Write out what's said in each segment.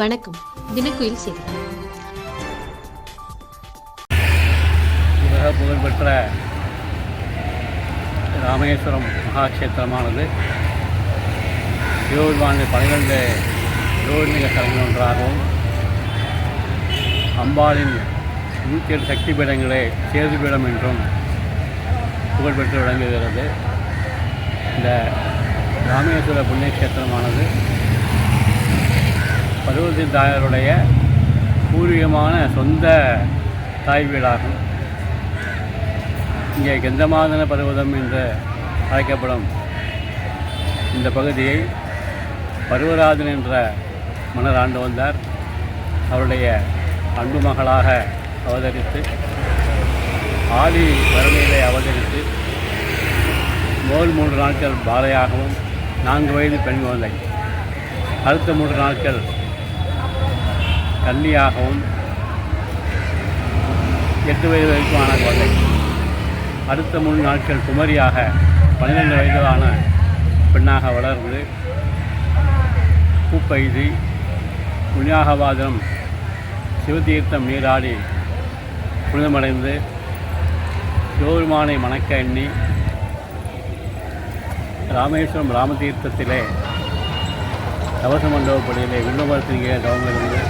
வணக்கம். தினக்குயில் செய்திகள் உலக புகழ்பெற்ற ராமேஸ்வரம் மகாட்சேத்திரமானது சிவபெருமானின் பன்னிரண்டு ஜோதிலிங்க தலங்கள் ஒன்றாகவும் அம்பாளின் நூற்றி எட்டு சக்தி பீடங்களே சேது பீடம் என்றும் புகழ்பெற்று விளங்குகிறது. இந்த ராமேஸ்வர புண்ணியக்ஷேத்திரமானது பருவத்தின் தாயாருடைய பூர்வீகமான சொந்த தாய் வீடாகும். இங்கே கந்தமாதன பர்வதம் என்று அழைக்கப்படும் இந்த பகுதியை பருவராஜன் என்ற மன்னர் ஆண்டு வந்தார். அவருடைய அன்பு மகளாக அவதரித்து ஆதி வறுமையிலே அவதரித்து முதல் மூன்று நாட்கள் பாலையாகவும் நான்கு வயது பெண் குழந்தை அடுத்த மூன்று நாட்கள் கல்வியாகவும் எட்டு வயது வரைக்குமான குழந்தை. அடுத்த மூணு நாட்கள் குமரியாக பன்னிரெண்டு வயதான பெண்ணாக வளர்ந்து பூப்பெய்தி புண்ணியாகவாதம் சிவதீர்த்தம் நீராடி புனிதமடைந்து சிவபெருமானை மணக்க எண்ணி ராமேஸ்வரம் ராமதீர்த்தத்திலே தவச மண்டபப்படியிலே வில்லுமரத்திரிகை தவம் இருந்து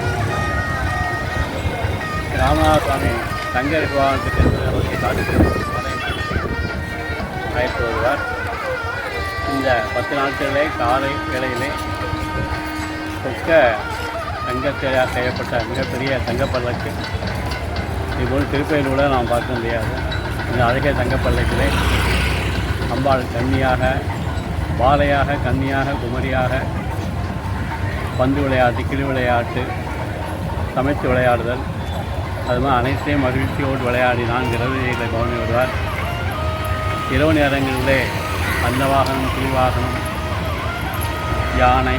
ராமநாத சுவாமி தங்க விவாதத்துக்கு என்று காட்டுக்கு அழைத்து வருவார். இந்த பத்து நாட்களிலே காலை வேளையிலே சொக்க தங்கத்தையாக செய்யப்பட்ட மிகப்பெரிய தங்கப்பல்லக்கு. இதுபோல் திருப்பதியில் நாம் பார்க்க முடியாது. இந்த அழகிய தங்கப்பல்லக்கிலே அம்பாள் கன்னியாக பாலையாக கன்னியாக குமரியாக பந்து விளையாட்டு கிளி விளையாட்டு சமைத்து விளையாடுதல் அது மாதிரி அனைத்தையும் மகிழ்ச்சியோடு விளையாடி நான்கு கவனி வருவார் இரவு நேரங்களிலே அந்த வாகனம் புலிவாகனம் யானை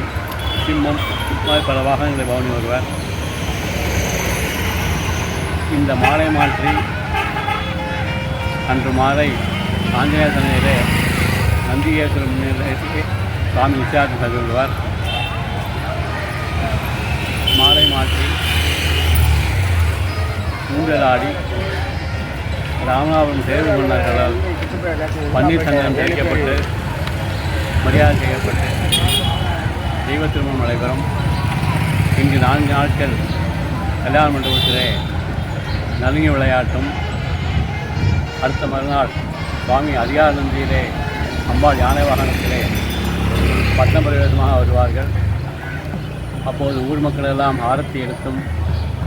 சிம்மம் மாதிரி பல வாகனங்களை கவனி வருவார் இந்த மாலை மாற்றி அன்று மாலை ஆஞ்சநேய சன்னதியிலே நந்திகேஸ்வரர் முன்னிலையத்துக்கு சுவாமி விசாரணை செல்வார் மாலை மாற்றி ஊழலாடி ராமநாதபுரம் தேர்வு மன்னர்களால் பன்னீர் சங்கம் தெளிக்கப்பட்டு மரியாதை செய்யப்பட்டு தெய்வ திருமணம் நடைபெறும். இங்கு நான்கு நாட்கள் கல்யாண மண்டபத்திலே நலுங்கி விளையாட்டும். அடுத்த மறுநாள் சுவாமி அதிகார நந்தியிலே அம்பாள் யானை வாகனத்திலே பட்டம் பிரவேசமாக வருவார்கள். அப்போது ஊர் மக்கள் எல்லாம் ஆரத்தி எடுத்தும்.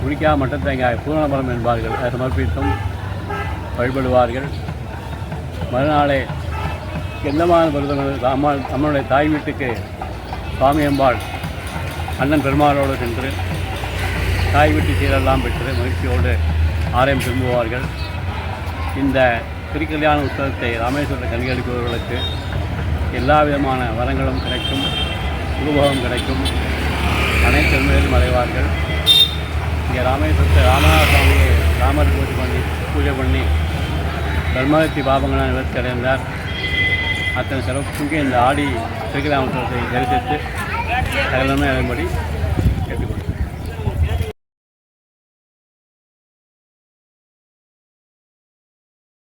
குளிக்கா மட்டம் தேங்காய் பூரணமரம் என்பார்கள். அதை சமர்ப்பித்தும் வழிபடுவார்கள். மறுநாளே எந்தமான விரதங்கள் அம்மாள் நம்மளுடைய தாய் வீட்டுக்கு சுவாமி அம்பாள் அண்ணன் பெருமாளோடு சென்று தாய் வீட்டு சீரெல்லாம் பெற்று மகிழ்ச்சியோடு ஆலயம் திரும்புவார்கள். இந்த திருக்கல்யாண உற்சவத்தை ராமேஸ்வரத்தை கண்காணிப்பவர்களுக்கு எல்லா விதமான வரங்களும் கிடைக்கும் உபபோகம் கிடைக்கும். அனைத்து உண்மையிலும் அடைவார்கள். இங்கே ராமேஸ்வரத்தை ராமநாத சுவாமி ராமர் பூஜை பண்ணி பூஜை பண்ணி தர்மகத்தி பாபங்களாக நிவர்த்தி அடைந்தார் அத்தனை சிறப்புக்கு இந்த ஆடி திருக்கிராமத்தை தரிசித்து சகலமே அதன்படி